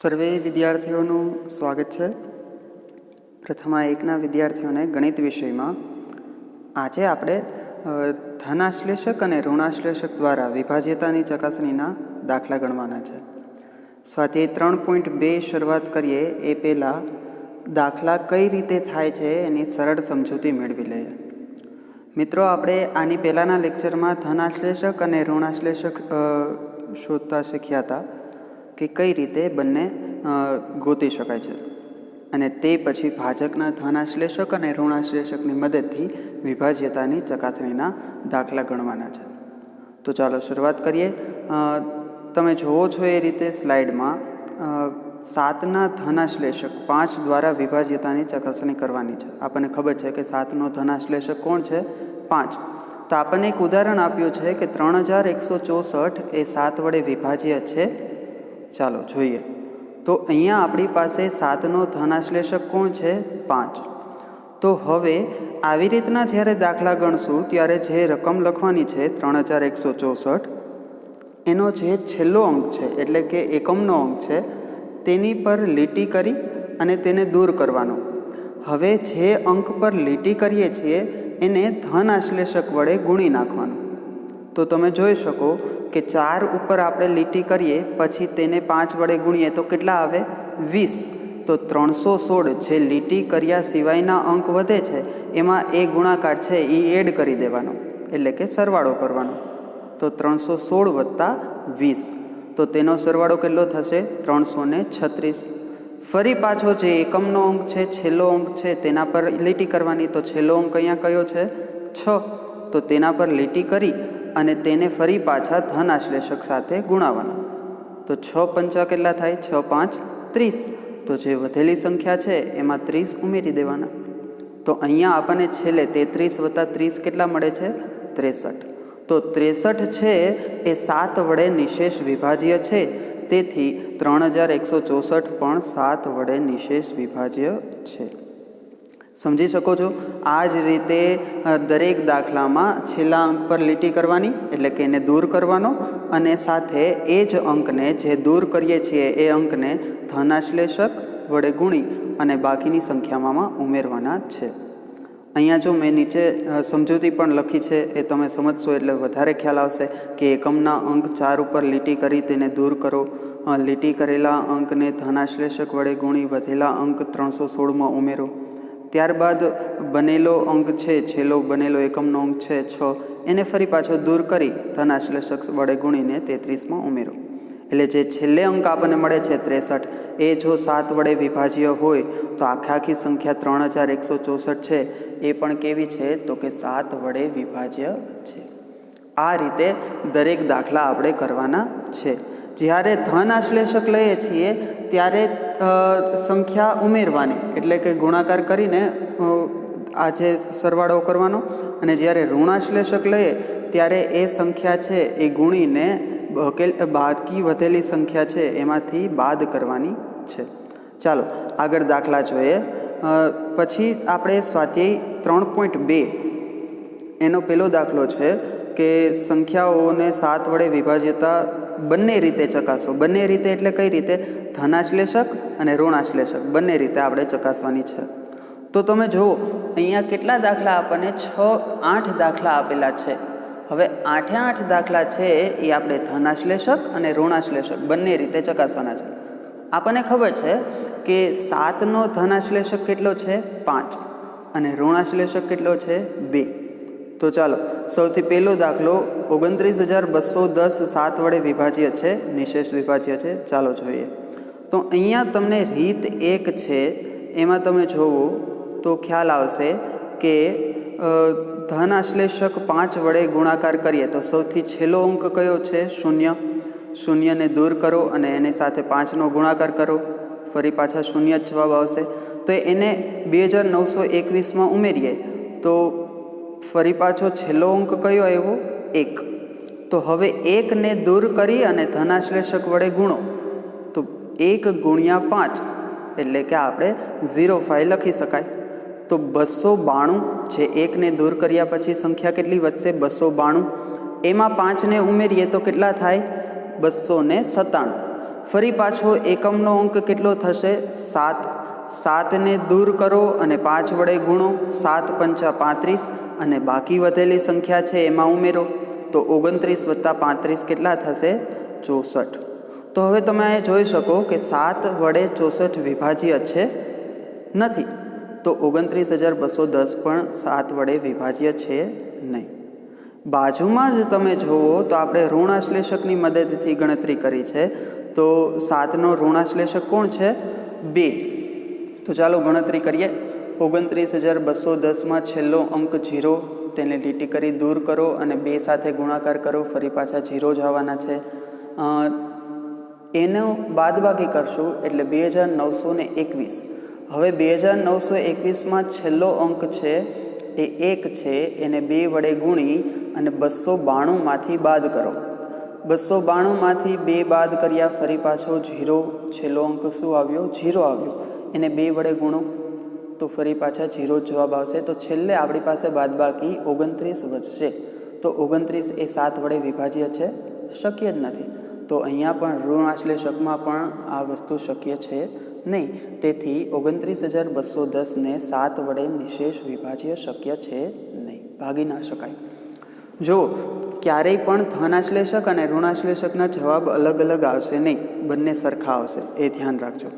સર્વે વિદ્યાર્થીઓનું સ્વાગત છે. પ્રથમા એકના વિદ્યાર્થીઓને ગણિત વિષયમાં આજે આપણે ધનાશ્લેષક અને ઋણાશ્લેષક દ્વારા વિભાજ્યતાની ચકાસણીના દાખલા ગણવાના છે. સ્વાધ્યાય ત્રણ પોઈન્ટ બે શરૂઆત કરીએ, એ પહેલાં દાખલા કઈ રીતે થાય છે એની સરળ સમજૂતી મેળવી લઈએ. મિત્રો, આપણે આની પહેલાંના લેક્ચરમાં ધનાશ્લેષક અને ઋણાશ્લેષક શોધતા શીખ્યા હતા. કે કઈ રીતે બંને ગોતી શકાય છે. અને તે પછી ભાજકના ધનાશ્લેષક અને ઋણાશ્લેષકની મદદથી વિભાજ્યતાની ચકાસણીના દાખલા ગણવાના છે. તો ચાલો શરૂઆત કરીએ. તમે જુઓ છો એ રીતે સ્લાઇડમાં સાતના ધનાશ્લેષક પાંચ દ્વારા વિભાજ્યતાની ચકાસણી કરવાની છે. આપણને ખબર છે કે સાતનો ધનાશ્લેષક કોણ છે? પાંચ. તો આપણને એક ઉદાહરણ આપ્યું છે કે ત્રણ હજાર એકસો ચોસઠ એ સાત વડે વિભાજ્ય છે. ચાલો જોઈએ. તો અહીંયા આપણી પાસે સાતનો ધનાશ્લેષક કોણ છે? પાંચ. તો હવે આવી રીતના જ્યારે દાખલા ગણશું, ત્યારે જે રકમ લખવાની છે ત્રણ હજાર એકસો ચોસઠ, એનો જે છેલ્લો અંક છે, એટલે કે એકમનો અંક છે, તેની પર લીટી કરી અને તેને દૂર કરવાનો. હવે જે અંક પર લીટી કરીએ છીએ, એને ધન આશ્લેષક વડે ગુણી નાખવાનું. તો તમે જોઈ શકો કે ચાર ઉપર આપણે લીટી કરીએ, પછી તેને પાંચ વડે ગુણીએ તો કેટલા આવે? વીસ. તો ત્રણસો સોળ જે લીટી કર્યા સિવાયના અંક વધે છે, એમાં એ ગુણાકાર છે એ એડ કરી દેવાનો, એટલે કે સરવાળો કરવાનો. તો ત્રણસો સોળ વત્તા વીસ. તો તેનો સરવાળો કેટલો થશે? ત્રણસો ને છત્રીસ. ફરી પાછો જે એકમનો અંક છે, છેલ્લો અંક છે, તેના પર લીટી કરવાની, તો છેલ્લો અંક અહીંયા કયો છે? છ. તો તેના પર લીટી કરી અને તેને ફરી પાછા ધન આશ્લેષક સાથે ગુણાવાના. તો છ પંચા કેટલા થાય? છ પાંચ ત્રીસ. તો જે વધેલી સંખ્યા છે, એમાં ત્રીસ ઉમેરી દેવાના. તો અહીંયા આપણને છેલ્લે તેત્રીસ વત્તા ત્રીસ કેટલા મળે છે? ત્રેસઠ. તો ત્રેસઠ છે, એ સાત વડે નિશેષ વિભાજ્ય છે. તેથી ત્રણ હજાર એકસો ચોસઠ પણ સાત વડે નિશેષ વિભાજ્ય છે. સમજી શકો છો? આ જ રીતે દરેક દાખલામાં છેલ્લા અંક પર લીટી કરવાની, એટલે કે એને દૂર કરવાનો અને સાથે એ જ અંકને જે દૂર કરીએ છીએ, એ અંકને ધનાશ્લેષક વડે ગુણી અને બાકીની સંખ્યામાં ઉમેરવાના છે. અહીંયા જો મેં નીચે સમજૂતી પણ લખી છે, એ તમે સમજશો એટલે વધારે ખ્યાલ આવશે કે એકમના અંક ચાર ઉપર લીટી કરી તેને દૂર કરો. લીટી કરેલા અંકને ધનાશ્લેષક વડે ગુણી વધેલા અંક ત્રણસો સોળમાં ઉમેરો. ત્યારબાદ બનેલો અંક છે, છેલ્લો બનેલો એકમનો અંક છે, છ. એને ફરી પાછો દૂર કરી ધનાશ્લેષક વડે ગુણીને તેત્રીસમાં ઉમેરો. એટલે જે છેલ્લે અંક આપણને મળે છે ત્રેસઠ, એ જો સાત વડે વિભાજ્ય હોય, તો આખા આખી સંખ્યા ત્રણ હજાર એકસો ચોસઠ છે. એ પણ કેવી છે? તો કે સાત વડે વિભાજ્ય છે. આ રીતે દરેક દાખલા આપણે કરવાના છે. જ્યારે ધન આશ્લેષક લઈએ છીએ, ત્યારે સંખ્યા ઉમેરવાની. એટલે કે ગુણાકાર કરીને આ જે સરવાળો કરવાનો. અને જ્યારે ઋણાશ્લેષક લઈએ, ત્યારે એ સંખ્યા છે, એ ગુણીને બાકી વધેલી સંખ્યા છે, એમાંથી બાદ કરવાની છે. ચાલો, આગળ દાખલા જોઈએ. પછી આપણે સ્વાધ્યાય ત્રણ પોઈન્ટ બે. એનો પહેલો દાખલો છે કે સંખ્યાઓને સાત વડે વિભાજ્યતા બંને રીતે ચકાસો. બંને રીતે એટલે કઈ રીતે? ધનાશ્લેષક અને ઋણાશ્લેષક. બંને રીતે આપણે ચકાસવાની છે. તો તમે જુઓ, અહીંયા કેટલા દાખલા આપણને છ, આઠ દાખલા આપેલા છે. હવે આઠે આઠ દાખલા છે એ આપણે ધનાશ્લેષક અને ઋણાશ્લેષક બંને રીતે ચકાસવાના છે. આપણને ખબર છે કે સાતનો ધનાશ્લેષક કેટલો છે? પાંચ. અને ઋણાશ્લેષક કેટલો છે? બે. તો ચાલો, સૌથી પહેલો દાખલો ઓગણત્રીસ હજાર બસો દસ સાત વડે વિભાજ્ય છે, નિશેષ વિભાજ્ય છે. ચાલો જોઈએ. તો અહીંયા તમને રીત એક છે. એમાં તમે જોવો તો ખ્યાલ આવશે કે ધન આશ્લેષક પાંચ વડે ગુણાકાર કરીએ તો સૌથી છેલ્લો અંક કયો છે? શૂન્ય. શૂન્યને દૂર કરો અને એની સાથે પાંચનો ગુણાકાર કરો. ફરી પાછા શૂન્ય જ જવાબ આવશે. તો એને બે હજાર નવસો એકવીસમાં ઉમેરીએ તો ફરી પાછો છેલ્લો અંક કયો આવ્યો? એક. તો હવે એકને દૂર કરી અને ધનાશ્લેષક વડે ગુણો. તો એક ગુણ્યા પાંચ, એટલે કે આપણે ઝીરો ફાઇવ લખી શકાય. તો બસો બાણું, જે એકને દૂર કર્યા પછી સંખ્યા કેટલી વધશે? બસો બાણું. એમાં પાંચને ઉમેરીએ તો કેટલા થાય? બસો ને સત્તાણું. ફરી પાછો એકમનો અંક કેટલો થશે? સાત. સાતને દૂર કરો અને પાંચ વડે ગુણો. સાત પંચા પાંત્રીસ. અને બાકી વધેલી સંખ્યા છે એમાં ઉમેરો. તો ઓગણત્રીસ વત્તા પાંત્રીસ કેટલા થશે? ચોસઠ. તો હવે તમે અહીં જોઈ શકો કે સાત વડે ચોસઠ વિભાજ્ય છે. નથી. તો ઓગણત્રીસ હજાર બસો દસ પણ સાત વડે વિભાજ્ય છે નહીં. બાજુમાં જ તમે જુઓ તો આપણે ઋણાશ્લેષકની મદદથી ગણતરી કરી છે. તો સાતનો ઋણાશ્લેષક કોણ છે? બે. તો ચાલો ગણતરી કરીએ. ઓગણત્રીસ હજાર બસો દસમાં છેલ્લો અંક જીરો તેને લીટી કરી દૂર કરો અને બે સાથે ગુણાકાર કરો. ફરી પાછા જીરો જ આવવાના છે. એનો બાદબાકી કરશું એટલે બે હજાર નવસો ને એકવીસ. હવે બે હજાર નવસો એકવીસમાં છેલ્લો અંક છે એ એક છે. એને બે વડે ગુણી અને બસો બાણુંમાંથી બાદ કરો. બસો બાણુંમાંથી બે બાદ કર્યા, ફરી પાછો જીરો છેલ્લો અંક શું આવ્યો? જીરો આવ્યો. એને બે વડે ગુણો. તો ફરી પાછા ઝીરો જવાબ આવશે. તો છેલ્લે આપણી પાસે બાદબાકી ઓગણત્રીસ વધશે તો ઓગણત્રીસ એ સાત વડે વિભાજ્ય છે. શક્ય જ નથી. તો અહીંયા પણ ઋણ આશ્લેષકમાં પણ આ વસ્તુ શક્ય છે નહીં. તેથી ઓગણત્રીસ હજાર બસો દસને સાત વડે નિશેષ વિભાજ્ય શક્ય છે નહીં. ભાગી ના શકાય. જો ક્યારેય પણ ધનાશ્લેષક અને ઋણાશ્લેષકના જવાબ અલગ અલગ આવશે નહીં. બંને સરખા આવશે. એ ધ્યાન રાખજો.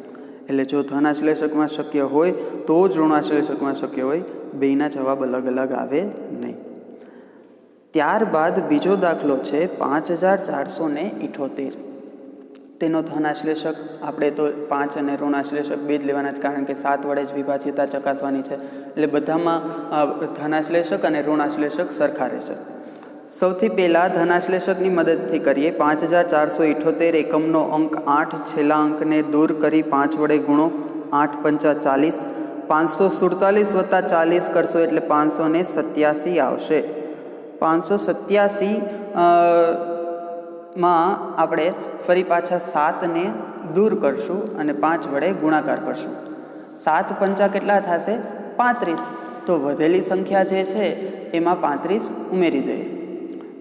એટલે જો ધનાશ્લેષકમાં શક્ય હોય, તો જ ઋણાશ્લેષકમાં શક્ય હોય. બેયના જવાબ અલગ અલગ આવે નહીં. ત્યારબાદ બીજો દાખલો છે પાંચ હજાર ચારસો ને ઇઠોતેર. તેનો ધનાશ્લેષક, આપણે તો પાંચ અને ઋણાશ્લેષક બે જ લેવાના જ કારણ કે સાત વડે જ વિભાજ્યતા ચકાસવાની છે. એટલે બધામાં ધનાશ્લેષક અને ઋણાશ્લેષક સરખા રહેશે. સૌથી પહેલાં ધનાશ્લેષકની મદદથી કરીએ. પાંચ હજાર ચારસો ઇઠોતેર એકમનો અંક આઠ, છેલ્લા અંકને દૂર કરી પાંચ વડે ગુણો આઠ પંચા ચાલીસ. પાંચસો સુડતાલીસ વત્તા ચાલીસ કરશો એટલે પાંચસો ને સત્યાસી આવશે. પાંચસો સત્યાસી માં આપણે ફરી પાછા સાતને દૂર કરશું અને પાંચ વડે ગુણાકાર કરશું. સાત પંચા કેટલા થશે? પાંત્રીસ. તો વધેલી સંખ્યા જે છે, એમાં પાંત્રીસ ઉમેરી દઈએ.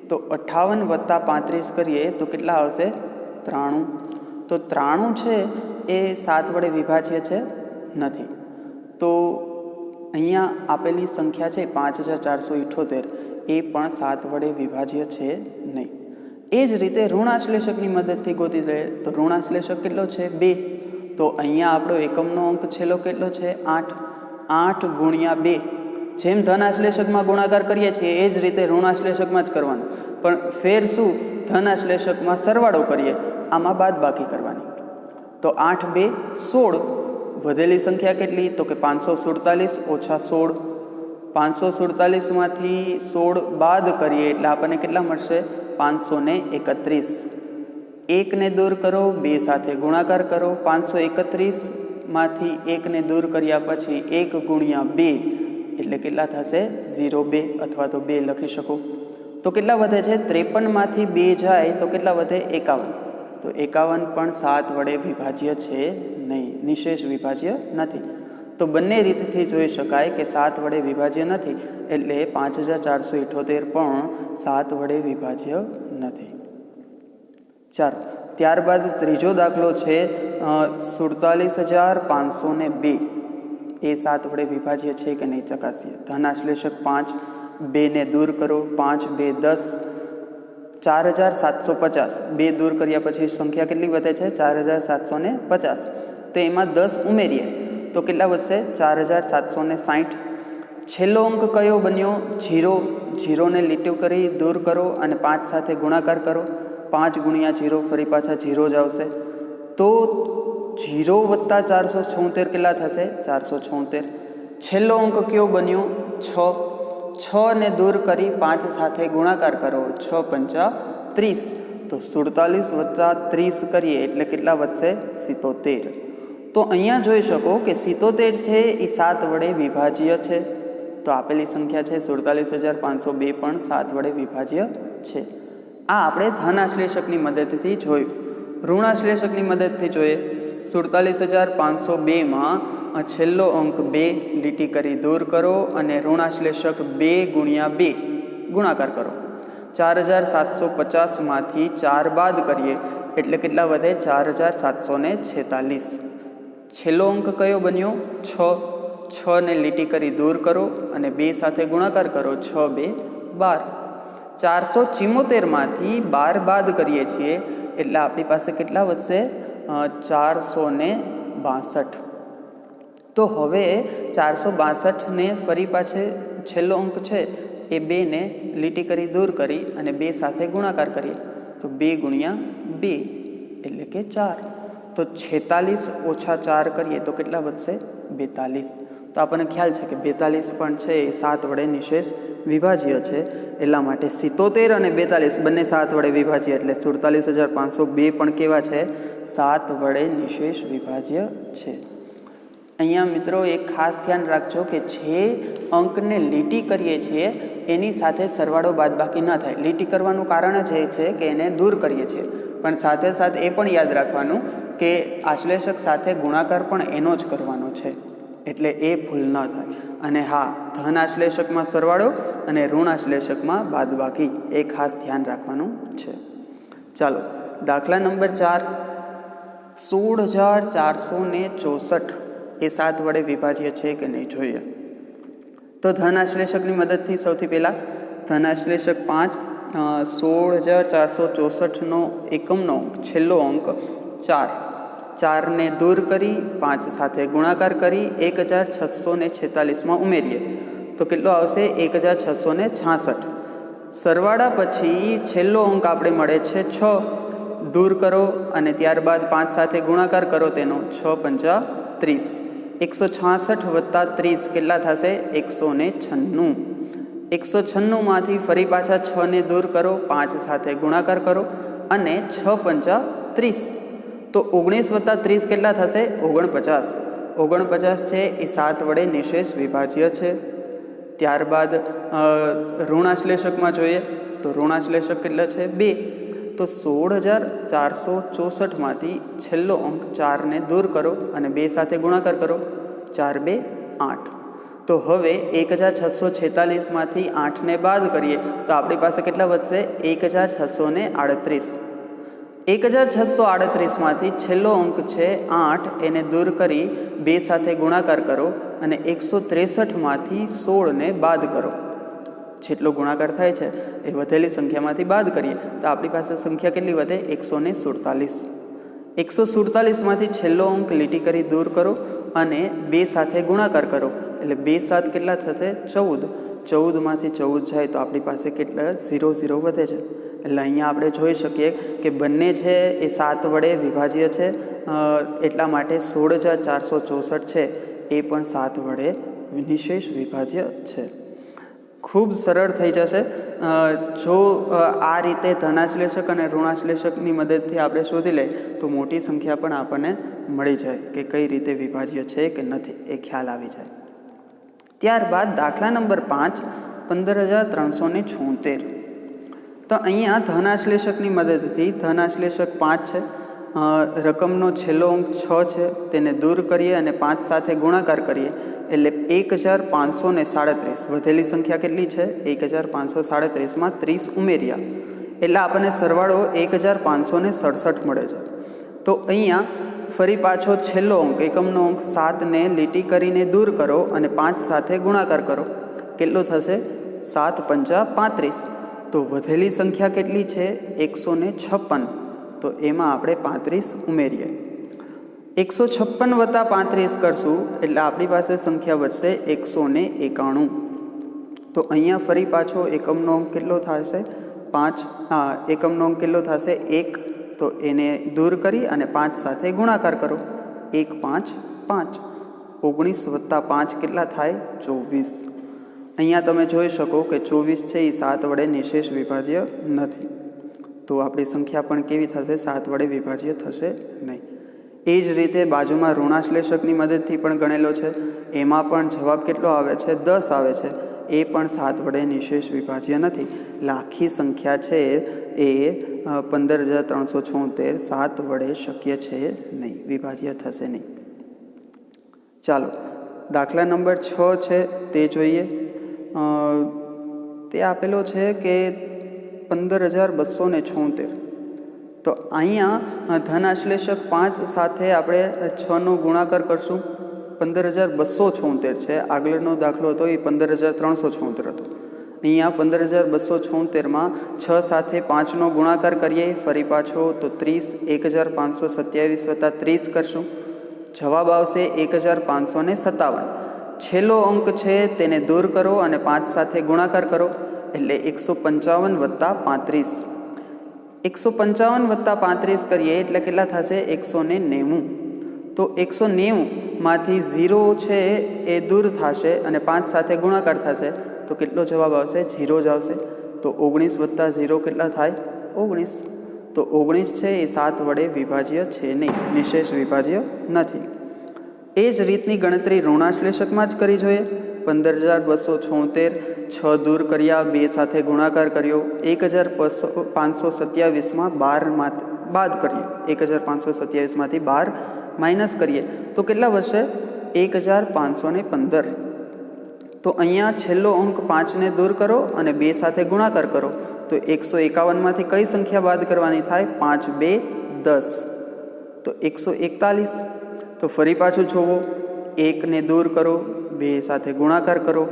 તો અઠ્ઠાવન વત્તા પાંત્રીસ કરીએ તો કેટલા આવશે? ત્રાણું. તો ત્રાણું છે એ સાત વડે વિભાજ્ય છે? નથી. તો અહીંયા આપેલી સંખ્યા છે પાંચ હજાર ચારસો ઇઠોતેર. એ પણ સાત વડે વિભાજ્ય છે નહીં. એ જ રીતે ઋણાશ્લેષકની મદદથી ગોતી લે તો ઋણાશ્લેષક કેટલો છે? બે. તો અહીંયા આપણો એકમનો અંક છેલ્લો કેટલો છે? આઠ. આઠ ગુણ્યા બે. જેમ ધનાશ્લેષકમાં ગુણાકાર કરીએ છીએ, એ જ રીતે ઋણાશ્લેષકમાં જ કરવાનું. પણ ફેર શું? ધનાશ્લેષકમાં સરવાળો કરીએ, આમાં બાદ બાકી કરવાની. તો આઠ બે સોળ. વધેલી સંખ્યા કેટલી? તો કે પાંચસો સુડતાલીસ ઓછા સોળ. પાંચસો સુડતાલીસમાંથી સોળ બાદ કરીએ, એટલે આપણને કેટલા મળશે? પાંચસો ને એકત્રીસ. એકને દૂર કરો, બે સાથે ગુણાકાર કરો. પાંચસો એકત્રીસમાંથી એકને દૂર કર્યા પછી એક ગુણ્યા બે. એટલે કેટલા થશે? ઝીરો બે અથવા તો બે લખી શકું. તો કેટલા વધે છે? ત્રેપનમાંથી બે જાય તો કેટલા વધે? એકાવન. તો એકાવન પણ સાત વડે વિભાજ્ય છે નહીં, નિશેષ વિભાજ્ય નથી. તો બંને રીતથી જોઈ શકાય કે સાત વડે વિભાજ્ય નથી, એટલે પાંચ હજાર ચારસો ઇઠોતેર પણ સાત વડે વિભાજ્ય નથી. ચાલો, ત્યારબાદ ત્રીજો દાખલો છે સુડતાલીસ હજાર પાંચસો ને બે. એ સાત વડે વિભાજ્ય છે કે નહીં ચકાસીએ? ધનાશ્લેષક પાંચ, બેને દૂર કરો. પાંચ, બે, દસ. ચાર હજાર સાતસો પચાસ. બે દૂર કર્યા પછી સંખ્યા કેટલી વધે છે? ચાર હજાર સાતસો ને પચાસ. તો એમાં દસ ઉમેરીએ. તો કેટલા વધશે? ચાર હજાર સાતસો ને સાઠ. છેલ્લો અંક કયો બન્યો? જીરો. જીરોને લીટું કરી દૂર કરો અને પાંચ સાથે ગુણાકાર કરો. પાંચ ગુણ્યા જીરો, ફરી પાછા જીરો જ આવશે. તો જીરો વત્તા ચારસો છોતેર કેટલા થશે? ચારસો છોતેર. છેલ્લો અંક કયો બન્યો? છ. છ ને દૂર કરી પાંચ સાથે ગુણાકાર કરો. છ પંચા ત્રીસ. તો સુડતાલીસ વત્તા ત્રીસ કરીએ એટલે કેટલા વધશે? સિત્તોતેર. તો અહીંયા જોઈ શકો કે સિત્તોતેર છે એ સાત વડે વિભાજ્ય છે. તો આપેલી સંખ્યા છે સુડતાલીસ હજાર પાંચસો બે પણ સાત વડે વિભાજ્ય છે. આ આપણે ધનાશ્લેષકની મદદથી જોયું. ઋણાશ્લેષકની મદદથી જોઈએ. સુડતાલીસ હજાર પાંચસો બેમાં છેલ્લો અંક બે લીટી કરી દૂર કરો અને ઋણાશ્લેષક બે ગુણ્યા બે ગુણાકાર કરો. ચાર હજાર સાતસો પચાસમાંથી ચાર બાદ કરીએ એટલે કેટલા વધે? ચાર હજાર સાતસો ને છેતાલીસ. છેલ્લો અંક કયો બન્યો? છ. છ ને લીટી કરી દૂર કરો અને બે સાથે ગુણાકાર કરો. છ, બે, બાર. ચારસો ચિમ્મોતેરમાંથી બાર બાદ કરીએ છીએ એટલે આપણી પાસે કેટલા વધશે? ચારસો ને બાસઠ. તો હવે ચારસો બાસઠને ફરી પાછે છેલ્લો અંક છે, એ બેને લીટી કરી દૂર કરી અને બે સાથે ગુણાકાર કરીએ. તો બે ગુણ્યા બે એટલે કે ચાર. તો છેતાલીસ ઓછા ચાર કરીએ તો કેટલા વધશે? બેતાલીસ. તો આપણને ખ્યાલ છે કે બેતાલીસ પણ છે, એ સાત વડે નિશેષ વિભાજ્ય છે. એટલા માટે સિત્તોતેર અને બેતાલીસ બંને સાત વડે વિભાજ્ય, એટલે સુડતાલીસ હજાર પાંચસો બે પણ કેવા છે? સાત વડે નિશેષ વિભાજ્ય છે. અહીંયા મિત્રો એક ખાસ ધ્યાન રાખજો કે જે અંકને લીટી કરીએ છીએ, એની સાથે સરવાળો બાદબાકી ન થાય. લીટી કરવાનું કારણ જ એ છે કે એને દૂર કરીએ છીએ. પણ સાથે સાથે એ પણ યાદ રાખવાનું કે આશ્લેષક સાથે ગુણાકાર પણ એનો જ કરવાનો છે. એટલે એ ભૂલ ન થાય. અને હા ધન આશ્લેષકમાં સરવાળો અને ઋણ આશ્લેષકમાં બાદબાકી, એ ખાસ ધ્યાન રાખવાનું છે. ચાલો, દાખલા નંબર ચાર. સોળ હજાર ચારસો ને ચોસઠ. એ સાત વડે વિભાજ્ય છે કે નહીં જોઈએ? તો ધન આશ્લેષકની મદદથી સૌથી પહેલાં ધન આશ્લેષક પાંચ સોળ હજાર ચારસો ચોસઠનો એકમનો છેલ્લો અંક ચાર. ચારને દૂર કરી, પાંચ સાથે ગુણાકાર કરી, એક હજાર છસો ને છેતાલીસમાં ઉમેરીએ. તો કેટલો આવશે? એક હજાર છસો ને છાસઠ. સરવાળા પછી છેલ્લો અંક આપણે મળે છે છ. દૂર કરો અને ત્યારબાદ પાંચ સાથે ગુણાકાર કરો તેનો. છ પંચા ત્રીસ. એકસો છાસઠ વત્તા ત્રીસ કેટલા થશે? એકસો ને છન્નું. એકસો છન્નુંમાંથી ફરી પાછા છને દૂર કરો, પાંચ સાથે ગુણાકાર કરો અને છ પંચા ત્રીસ. તો ઓગણીસ વત્તા ત્રીસ કેટલા થશે? ઓગણપચાસ. ઓગણપચાસ છે, એ સાત વડે નિશેષ વિભાજ્ય છે. ત્યારબાદ ઋણાશ્લેષકમાં જોઈએ, તો ઋણાશ્લેષક કેટલા છે? બે. તો સોળ હજાર ચારસો ચોસઠમાંથી છેલ્લો અંક ચારને દૂર કરો અને બે સાથે ગુણાકાર કરો. ચાર, બે, આઠ. તો હવે એક હજાર છસો છેતાલીસમાંથી આઠને બાદ કરીએ, તો આપણી પાસે કેટલા વધશે? એક હજાર છસો આડત્રીસ. એક હજાર છસો આડત્રીસમાંથી છેલ્લો અંક છે આઠ, એને દૂર કરી બે સાથે ગુણાકાર કરો અને એકસો ત્રેસઠમાંથી સોળને બાદ કરો. જેટલો ગુણાકાર થાય છે, એ વધેલી સંખ્યામાંથી બાદ કરીએ તો આપણી પાસે સંખ્યા કેટલી વધે? એકસો ને સુડતાલીસ. એકસો સુડતાલીસમાંથી છેલ્લો અંક લીટી કરી દૂર કરો અને બે સાથે ગુણાકાર કરો. એટલે બે સાત કેટલા થશે? ચૌદ. ચૌદમાંથી ચૌદ જાય તો આપણી પાસે કેટલા? ઝીરો ઝીરો વધે છે. એટલે અહીંયા આપણે જોઈ શકીએ કે બંને છે એ સાત વડે વિભાજ્ય છે. એટલા માટે સોળ હજાર ચારસો ચોસઠ છે એ પણ સાત વડે નિશેષ વિભાજ્ય છે. ખૂબ સરળ થઈ જશે. જો આ રીતે ધનાશ્લેષક અને ઋણાશ્લેષકની મદદથી આપણે શોધી લઈએ તો મોટી સંખ્યા પણ આપણને મળી જાય કે કઈ રીતે વિભાજ્ય છે કે નથી એ ખ્યાલ આવી જાય. ત્યારબાદ દાખલા નંબર પાંચ, પંદર હજાર ત્રણસો ને છોતેર. તો અહીંયા ધનાશ્લેષકની મદદથી, ધનાશ્લેષક પાંચ છે. રકમનો છેલ્લો અંક છ છે. તેને દૂર કરીએ અને પાંચ સાથે ગુણાકાર કરીએ. એટલે એક હજાર પાંચસો ને સાડત્રીસ. વધેલી સંખ્યા કેટલી છે? એક હજાર પાંચસો સાડત્રીસમાં ત્રીસ ઉમેર્યા. એટલે આપણને સરવાળો એક હજાર પાંચસો ને સડસઠ મળે છે. તો અહીંયા ફરી પાછો છેલ્લો અંક, એકમનો અંક સાતને લીટી કરીને દૂર કરો અને પાંચ સાથે ગુણાકાર કરો. કેટલો થશે? સાત પંચા પાંત્રીસ. તો વધેલી સંખ્યા કેટલી છે? એકસો ને છપ્પન. તો એમાં આપણે પાંત્રીસ ઉમેરીએ. એકસો છપ્પન વત્તા પાંત્રીસ કરશું, એટલે આપણી પાસે સંખ્યા વધશે એકસો ને એકાણું. તો અહીંયા ફરી પાછો એકમનો અંક કેટલો થશે? પાંચ, હા, એકમનો અંક કેટલો થશે? એક. તો એને દૂર કરી અને પાંચ સાથે ગુણાકાર કરો. એક, પાંચ પાંચ. ઓગણીસ વત્તા પાંચ કેટલા થાય? ચોવીસ. અહીંયા તમે જોઈ શકો કે ચોવીસ છે એ સાત વડે નિશેષ વિભાજ્ય નથી. તો આપણી સંખ્યા પણ કેવી થશે? સાત વડે વિભાજ્ય થશે નહીં. એ જ રીતે બાજુમાં ઋણાશ્લેષકની મદદથી પણ ગણેલો છે. એમાં પણ જવાબ કેટલો આવે છે? દસ આવે છે. એ પણ સાત વડે નિશેષ વિભાજ્ય નથી. લાખી સંખ્યા છે એ પંદર હજાર ત્રણસો છોતેર. સાત વડે શક્ય છે નહીં. વિભાજ્ય થશે નહીં. ચાલો, દાખલા નંબર છ છે તે જોઈએ. તે આપેલો છે કે પંદર હજાર બસો ને છોતેર. તો અહીંયા ધનાશ્લેષક પાંચ સાથે આપણે છનો ગુણાકાર કરશું. પંદર હજાર બસો છોતેર છે. આગળનો દાખલો હતો એ પંદર હજાર ત્રણસો છોતેર હતો. અહીંયા પંદર હજાર બસો છોતેરમાં છ સાથે પાંચનો ગુણાકાર કરીએ. ફરી પાછો તો ત્રીસ એક હજાર પાંચસો સત્યાવીસ વત્તા ત્રીસ કરશું. જવાબ આવશે એક હજાર પાંચસો ને સત્તાવન. છેલ્લો અંક છે, તેને દૂર કરો અને પાંચ સાથે ગુણાકાર કરો. એટલે એકસો પંચાવન વત્તા પાંત્રીસ. એકસો પંચાવન વત્તા પાંત્રીસ કરીએ એટલે કેટલા થશે? એકસો ને નેવું. તો એકસો નેવુંમાંથી ઝીરો છે, એ દૂર થશે અને પાંચ સાથે ગુણાકાર થશે. તો કેટલો જવાબ આવશે? ઝીરો જ આવશે. તો ઓગણીસ વત્તા ઝીરો કેટલા થાય? ઓગણીસ. તો ઓગણીસ છે, એ સાત વડે વિભાજ્ય છે નહીં. નિશેષ વિભાજ્ય નથી. એ જ રીતની ગણતરી ઋણાશ્લેષકમાં જ કરી જોઈએ. પંદર હજાર બસો છોતેર, છ દૂર કર્યા, બે સાથે ગુણાકાર કર્યો. એક હજાર બસો પાંચસો સત્યાવીસમાં બારમાં બાદ કરીએ. એક હજાર પાંચસો સત્યાવીસમાંથી બાર માઇનસ કરીએ. તો કેટલા વર્ષે એક હજાર પાંચસો ને પંદર. તો અહીંયા છેલ્લો અંક પાંચને દૂર કરો અને બે સાથે ગુણાકાર કરો. તો એકસો એકાવનમાંથી કઈ સંખ્યા બાદ કરવાની થાય? પાંચ, બે, દસ. તો એકસો એકતાલીસ. તો ફરી પાછું છોવો. એકને દૂર કરો, બે સાથે ગુણાકાર કરો.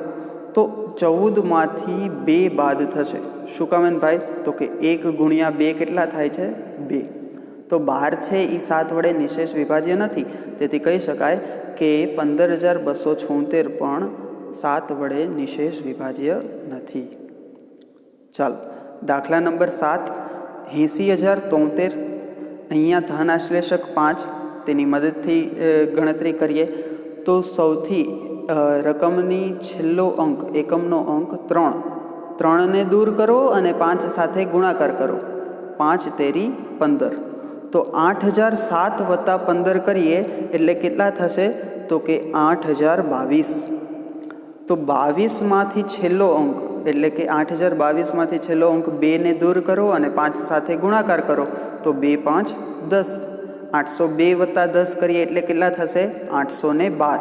તો ચૌદમાંથી બે બાદ થશે. શું કામ ભાઈ? તો કે એક ગુણ્યા બે કેટલા થાય છે? બે. તો બાર છે એ સાત વડે નિશેષ વિભાજ્ય નથી. તેથી કહી શકાય કે પંદર હજાર બસો છોતેર પણ સાત વડે નિશેષ વિભાજ્ય નથી. ચાલો, દાખલા નંબર સાત એંસી હજાર તોતેર. અહીંયા ધન આશ્લેષક પાંચ તેની મદદથી ગણતરી કરીએ, તો સૌથી રકમની છેલ્લો અંક, એકમનો અંક ત્રણ. ત્રણને દૂર કરો અને પાંચ સાથે ગુણાકાર કરો. પાંચ તેરી પંદર. તો આઠ હજાર સાત વત્તા પંદર કરીએ, એટલે કેટલા થશે? તો કે આઠ હજાર બાવીસ. તો બાવીસમાંથી છેલ્લો અંક, એટલે કે આઠ હજાર બાવીસમાંથી છેલ્લો અંક બેને દૂર કરો અને પાંચ સાથે ગુણાકાર કરો. તો બે પાંચ દસ. આઠસો બે વત્તા દસ કરીએ એટલે કેટલા થશે? આઠસો ને બાર.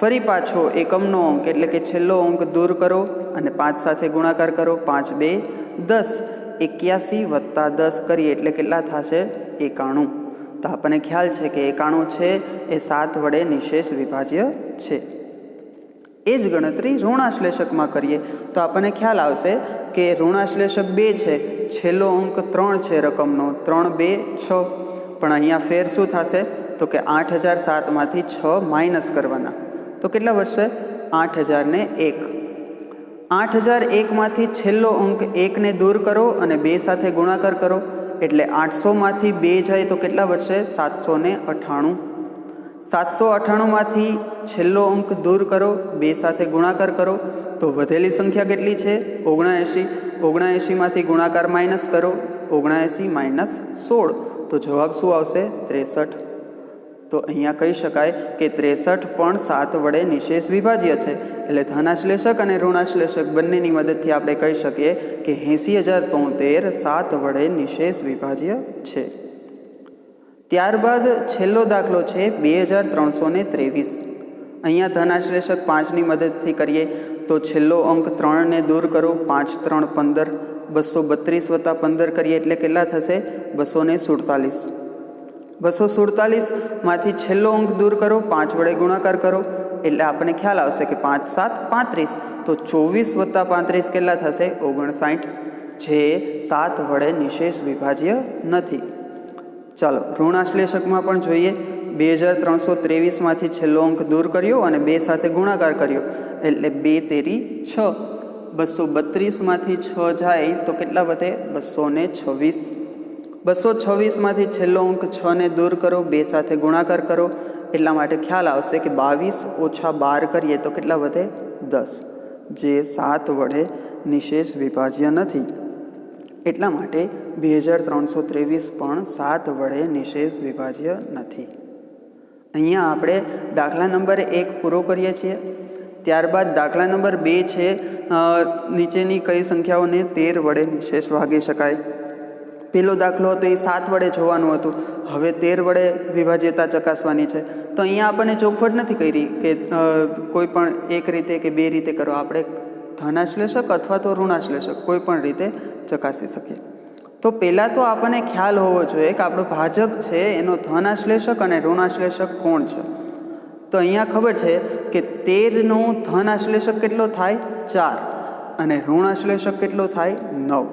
ફરી પાછો એકમનો અંક એટલે કે છેલ્લો અંક દૂર કરો અને પાંચ સાથે ગુણાકાર કરો. પાંચ બે દસ. એક્યાસી વત્તા દસ કરીએ એટલે કેટલા થશે? એકાણું. તો આપણને ખ્યાલ છે કે એકાણું છે, એ સાત વડે નિશેષ વિભાજ્ય છે. એ જ ગણતરી ઋણાશ્લેષકમાં કરીએ. તો આપણને ખ્યાલ આવશે કે ઋણાશ્લેષક બે છે, છેલ્લો અંક ત્રણ છે રકમનો. ત્રણ બે છ. પણ અહીંયા ફેર શું થશે? તો કે આઠ હજાર સાતમાંથી છ માઇનસ કરવાના. તો કેટલા વધશે? આઠ હજારને એક. આઠ હજાર એકમાંથી છેલ્લો અંક એકને દૂર કરો અને બે સાથે ગુણાકાર કરો. એટલે આઠસોમાંથી બે જાય તો કેટલા વધશે? સાતસો ને અઠ્ઠાણું. સાતસો અઠ્ઠાણુંમાંથી છેલ્લો અંક દૂર કરો, બે સાથે ગુણાકાર કરો. તો વધેલી સંખ્યા કેટલી છે? ઓગણાએંશી. ઓગણાએંશીમાંથી ગુણાકાર માઇનસ કરો. ઓગણાએંશી માઇનસ સોળ. તો જવાબ શું આવશે? ત્રેસઠ. તો અહીંયા કહી શકાય કે ત્રેસઠ પણ સાત વડે નિશેષ વિભાજ્ય છે. એટલે ધનાશ્લેષક અને ઋણાશ્લેષક બંનેની મદદથી આપણે કહી શકીએ કે એંસી હજાર તોતેર સાત વડે નિશેષ વિભાજ્ય છે. ત્યારબાદ છેલ્લો દાખલો છે બે હજાર ત્રણસો ને ત્રેવીસ. અહીંયા ધનાશ્લેષક પાંચની મદદથી કરીએ. તો છેલ્લો અંક ત્રણને દૂર કરો. પાંચ, ત્રણ, પંદર. બસો બત્રીસ વત્તા પંદર કરીએ એટલે કેટલા થશે? બસો ને સુડતાલીસ. બસો સુડતાલીસમાંથી છેલ્લો અંક દૂર કરો, પાંચ વડે ગુણાકાર કરો. એટલે આપણને ખ્યાલ આવશે કે પાંચ સાત પાંત્રીસ. તો ચોવીસ વત્તા પાંત્રીસ કેટલા થશે? ઓગણસાઠ. જે સાત વડે નિશેષ વિભાજ્ય નથી. ચાલો, ઋણાશ્લેષકમાં પણ જોઈએ. બે હજાર ત્રણસો ત્રેવીસમાંથી છેલ્લો અંક દૂર કર્યો અને બે સાથે ગુણાકાર કર્યો. એટલે બે તેરી છ. બસો બત્રીસમાંથી છ જાય તો કેટલા વધે? બસો ને છવ્વીસ. બસો છવ્વીસમાંથી છેલ્લો અંક છને દૂર કરો, બે સાથે ગુણાકાર કરો. એટલા માટે ખ્યાલ આવશે કે બાવીસ ઓછા બાર કરીએ તો કેટલા વધે? દસ. જે સાત વડે નિશેષ વિભાજ્ય નથી. એટલા માટે બે હજાર ત્રણસો ત્રેવીસ પણ સાત વડે નિશેષ વિભાજ્ય નથી. અહીંયા આપણે દાખલા નંબર એક પૂરો કરીએ છીએ. ત્યારબાદ દાખલા નંબર બે છે નીચેની કઈ સંખ્યાઓને તેર વડે નિશેષ ભાગી શકાય. પેલો દાખલો હતો એ સાત વડે જોવાનું હતું. હવે તેર વડે વિભાજ્યતા ચકાસવાની છે. તો અહીંયા આપણને ચોખવટ નથી કરી કે કોઈ પણ એક રીતે કે બે રીતે કરો. આપણે ધનાશ્લેષક અથવા તો ઋણાશ્લેષક કોઈ પણ રીતે ચકાસી શકીએ. તો પહેલાં તો આપણને ખ્યાલ હોવો જોઈએ કે આપણો ભાજક છે, એનો ધનાશ્લેષક અને ઋણાશ્લેષક કોણ છે? તો અહીંયા ખબર છે કે તેરનો ધન આશ્લેષક કેટલો થાય? ચાર. અને ઋણાશ્લેષક કેટલો થાય? નવ.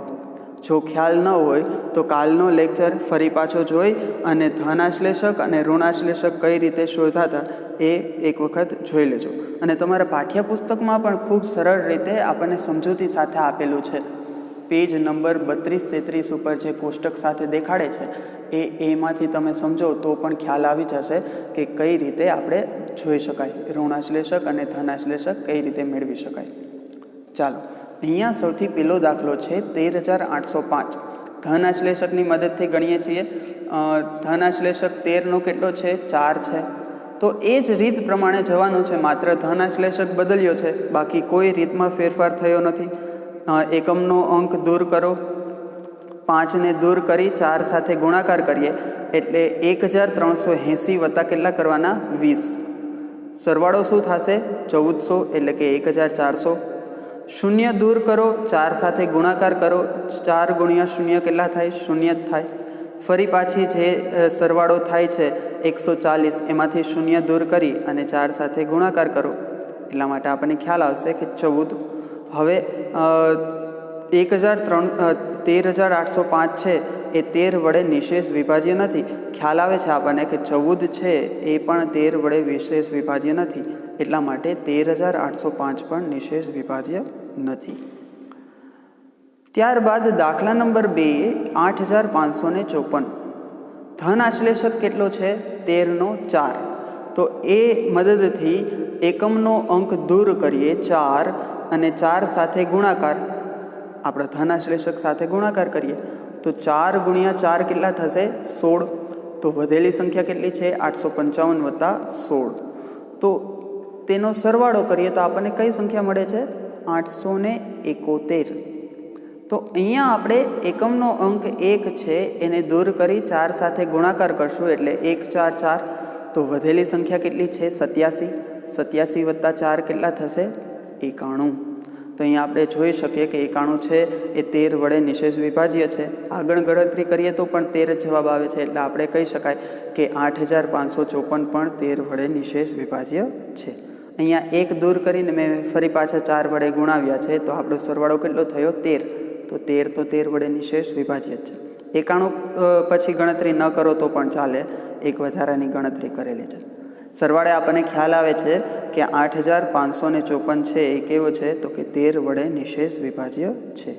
જો ખ્યાલ ન હોય તો કાલનો લેક્ચર ફરી પાછો જોઈ અને ધનાશ્લેષક અને ઋણાશ્લેષક કઈ રીતે શોધાતા એ એક વખત જોઈ લેજો. અને તમારા પાઠ્યપુસ્તકમાં પણ ખૂબ સરળ રીતે આપણને સમજૂતી સાથે આપેલું છે. પેજ નંબર બત્રીસ તેત્રીસ ઉપર જે કોષ્ટક સાથે દેખાડે છે એ એમાંથી તમે સમજો તો પણ ખ્યાલ આવી જશે કે કઈ રીતે આપણે જોઈ શકાય. ઋણાશ્લેષક અને ધનાશ્લેષક કઈ રીતે મેળવી શકાય. ચાલો, અહીંયા સૌથી પહેલો દાખલો છે તેર હજાર આઠસો પાંચ. ધનાશ્લેષકની મદદથી ગણીએ છીએ. ધનાશ્લેષક તેરનો કેટલો છે? ચાર છે. તો એ જ રીત પ્રમાણે જવાનું છે. માત્ર ધનાશ્લેષક બદલ્યો છે. બાકી કોઈ રીતમાં ફેરફાર થયો નથી. એકમનો અંક દૂર કરો. પાંચને દૂર કરી ચાર સાથે ગુણાકાર કરીએ, એટલે એક હજાર ત્રણસો એંસી વત્તા કેટલા કરવાના? વીસ. સરવાળો શું થશે? ચૌદસો, એટલે કે એક હજાર ચારસો. શૂન્ય દૂર કરો, ચાર સાથે ગુણાકાર કરો, ચાર ગુણ્યા શૂન્ય કેટલા થાય? શૂન્ય જ થાય. ફરી પાછી જે સરવાળો થાય છે, એકસો ચાલીસ, એમાંથી શૂન્ય દૂર કરી અને ચાર સાથે ગુણાકાર કરો. એટલા માટે આપણને ખ્યાલ આવશે કે ચૌદ. હવે એક હજાર ત્રણ તેર હજાર આઠસો પાંચ છે. એ તેર વડે નિશેષ વિભાજ્ય નથી. ખ્યાલ આવે છે આપણને કે ચૌદ છે, એ પણ તેર વડે વિશેષ વિભાજ્ય નથી. એટલા માટે તેર હજાર આઠસો પાંચ પણ નિશેષ વિભાજ્ય નથી. ત્યારબાદ દાખલા નંબર બે, આઠ હજાર પાંચસો ને ચોપન. ધન આશ્લેષક કેટલો છે? તેરનો ચાર. તો એ મદદથી એકમનો અંક દૂર કરીએ ચાર અને ચાર સાથે ગુણાકાર. આપણે ધનાશ્લેષક સાથે ગુણાકાર કરીએ. તો ચાર ગુણ્યા ચાર કેટલા થશે? સોળ. તો વધેલી સંખ્યા કેટલી છે? આઠસો પંચાવન વત્તા સોળ. તો તેનો સરવાળો કરીએ તો આપણને કઈ સંખ્યા મળે છે? આઠસો ને એકોતેર. તો અહીંયા આપણે એકમનો અંક એક છે, એને દૂર કરી ચાર સાથે ગુણાકાર કરશું એટલે એક ચાર ચાર. તો વધેલી સંખ્યા કેટલી છે? સત્યાસી. સત્યાસી વત્તા ચાર કેટલા થશે? એકાણું. તો અહીંયા આપણે જોઈ શકીએ કે એકાણું છે, એ તેર વડે નિશેષ વિભાજ્ય છે. આગળ ગણતરી કરીએ તો પણ તેર જવાબ આવે છે, એટલે આપણે કહી શકાય કે આઠ હજાર પાંચસો ચોપન પણ તેર વડે નિશેષ વિભાજ્ય છે. અહીંયા એક દૂર કરીને મેં ફરી પાછા ચાર વડે ગુણાવ્યા છે, તો આપણો સરવાળો કેટલો થયો? તેર. તો તેર તો તેર વડે નિશેષ વિભાજ્ય છે. એકાણું પછી ગણતરી ન કરો તો પણ ચાલે. એક વધારાની ગણતરી કરેલી છે. સરવાળે આપણને ખ્યાલ આવે છે કે આઠ હજાર પાંચસો ને ચોપન છે એ કેવો છે? તો કે તેર વડે નિશેષ વિભાજ્ય છે.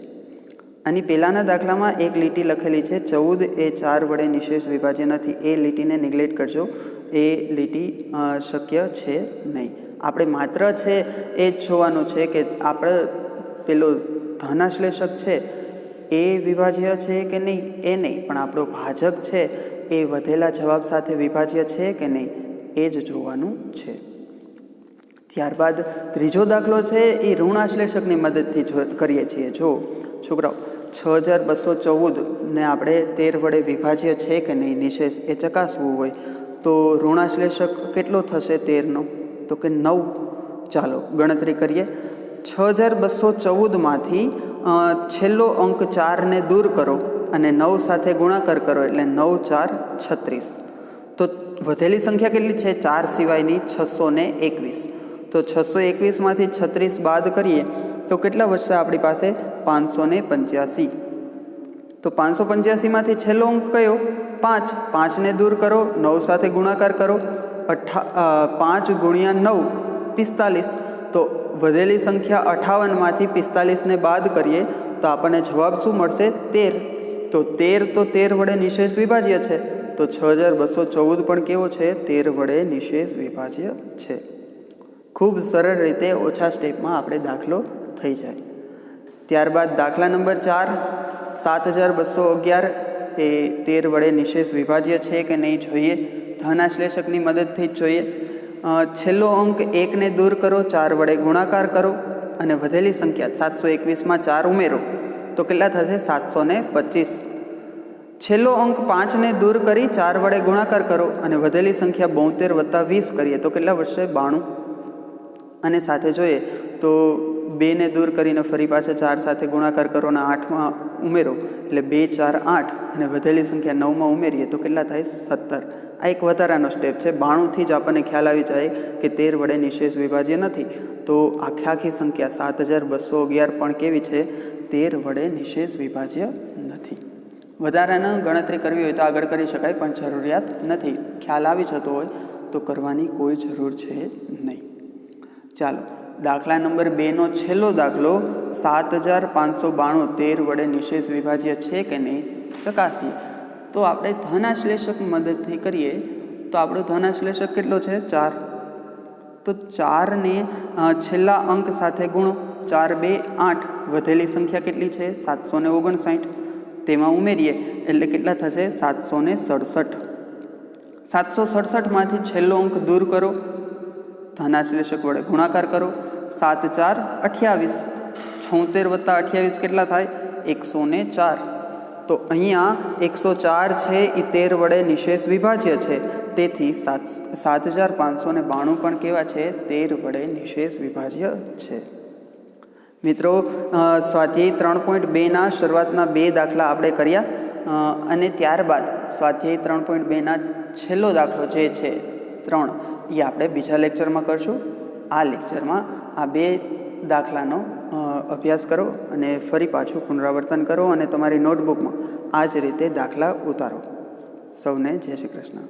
આની પહેલાંના દાખલામાં એક લીટી લખેલી છે, ચૌદ એ ચાર વડે નિશેષ વિભાજ્ય નથી. એ લીટીને નિગ્લેક્ટ કરજો. એ લીટી શક્ય છે નહીં. આપણે માત્ર છે એ જ જોવાનું છે કે આપણે પેલો ધનાશ્લેષક છે, એ વિભાજ્ય છે કે નહીં? એ નહીં. પણ આપણો ભાજક છે, એ વધેલા જવાબ સાથે વિભાજ્ય છે કે નહીં? એ જ જોવાનું છે. ત્યારબાદ ત્રીજો દાખલો છે, એ ઋણાશ્લેષકની મદદથી જો કરીએ છીએ. જો, છોકરાઓ, છ હજાર બસો ચૌદને આપણે તેર વડે વિભાજ્ય છે કે નહીં, નિશેષ એ ચકાસવું હોય, તો ઋણાશ્લેષક કેટલો થશે તેરનો? તો કે નવ. ચાલો, ગણતરી કરીએ. છ હજાર બસો ચૌદમાંથી છેલ્લો અંક ચારને દૂર કરો અને નવ સાથે ગુણાકાર કરો એટલે નવ ચાર છત્રીસ. તો વધેલી સંખ્યા કેટલી છે? ચાર સિવાયની છસો ને એકવીસ. તો છસો એકવીસમાંથી છત્રીસ બાદ કરીએ તો કેટલા વધશે આપણી પાસે? પાંચસો ને પંચ્યાસી. તો પાંચસો પંચ્યાસીમાંથી છેલ્લો અંક કયો? પાંચ. પાંચને દૂર કરો. નવ સાથે ગુણાકાર કરો. અઠા પાંચ ગુણ્યા નવ, પિસ્તાલીસ. તો વધેલી સંખ્યા અઠાવનમાંથી પિસ્તાલીસને બાદ કરીએ તો આપણને જવાબ શું મળશે? તેર. તો તેર તો તેર વડે નિશેષ વિભાજ્ય છે. તો છ હજાર બસો ચૌદ પણ કેવો છે? તેર વડે નિશેષ વિભાજ્ય છે. ખૂબ સરળ રીતે ઓછા સ્ટેપમાં આપણે દાખલો થઈ જાય. ત્યારબાદ દાખલા નંબર ચાર, સાત હજાર બસો અગિયાર, એ તેર વડે નિશેષ વિભાજ્ય છે કે નહીં જોઈએ? ધનાશ્લેષકની મદદથી જ જોઈએ. છેલ્લો અંક એકને દૂર કરો, ચાર વડે ગુણાકાર કરો અને વધેલી સંખ્યા સાતસો એકવીસમાં ચાર ઉમેરો. તો કેટલા થશે? સાતસો ને પચીસ. છેલ્લો અંક પાંચને દૂર કરી ચાર વડે ગુણાકાર કરો અને વધેલી સંખ્યા બોતેર વત્તા વીસ કરીએ. તો કેટલા વધશે? બાણું. અને સાથે જોઈએ તો બેને દૂર કરીને ફરી પાછા ચાર સાથે ગુણાકાર કરો અને આઠમાં ઉમેરો. એટલે બે, ચાર, આઠ અને વધેલી સંખ્યા નવમાં ઉમેરીએ તો કેટલા થાય? સત્તર. આ એક વધારાનો સ્ટેપ છે. બાણુંથી જ આપણને ખ્યાલ આવી જાય કે તેર વડે નિશેષ વિભાજ્ય નથી. તો આખે આખી સંખ્યા સાત હજાર બસો અગિયાર પણ કેવી છે? તેર વડે નિશેષ વિભાજ્ય નથી. વધારાના ગણતરી કરવી હોય તો આગળ કરી શકાય, પણ જરૂરિયાત નથી. ખ્યાલ આવી જતો હોય તો કરવાની કોઈ જરૂર છે નહીં. ચાલો, દાખલા નંબર બેનો છેલ્લો દાખલો, સાત હજાર પાંચસો બાણું તેર વડે નિશેષ વિભાજ્ય છે કે નહીં? ચકાસીએ. તો આપણે ધનાશ્લેષક મદદથી કરીએ તો આપણો ધનાશ્લેષક કેટલો છે? ચાર. તો ચારને છેલ્લા અંક સાથે ગુણો. ચાર બે આઠ. વધેલી સંખ્યા કેટલી છે? સાતસો ને ઓગણસાઠ. તેમાં ઉમેરીએ એટલે કેટલા થશે? સાતસો ને સડસઠ. સાતસો સડસઠમાંથી છેલ્લો અંક દૂર કરો. ધનાશ્લેષક વડે ગુણાકાર કરો. સાત ચાર અઠ્યાવીસ. છોતેર વત્તા અઠ્યાવીસ કેટલા થાય? એકસો ને ચાર. તો અહીંયા એકસો ચાર છે એ તેર વડે નિશેષ વિભાજ્ય છે. તેથી સાત સાત હજાર પાંચસો બાણું પણ કેવા છે? તેર વડે નિશેષ વિભાજ્ય છે. મિત્રો સ્વાધ્યાય ત્રણ પોઈન્ટ બેના શરૂઆતના બે દાખલા આપણે કર્યા. અને ત્યારબાદ સ્વાધ્યાય ત્રણ પોઈન્ટ બેના છેલ્લો દાખલો જે છે, ત્રણ, એ આપણે બીજા લેક્ચરમાં કરશું. આ લેક્ચરમાં આ બે દાખલાનો અભ્યાસ કરો અને ફરી પાછું પુનરાવર્તન કરો અને તમારી નોટબુકમાં આ જ રીતે દાખલા ઉતારો. સૌને જય શ્રી કૃષ્ણ.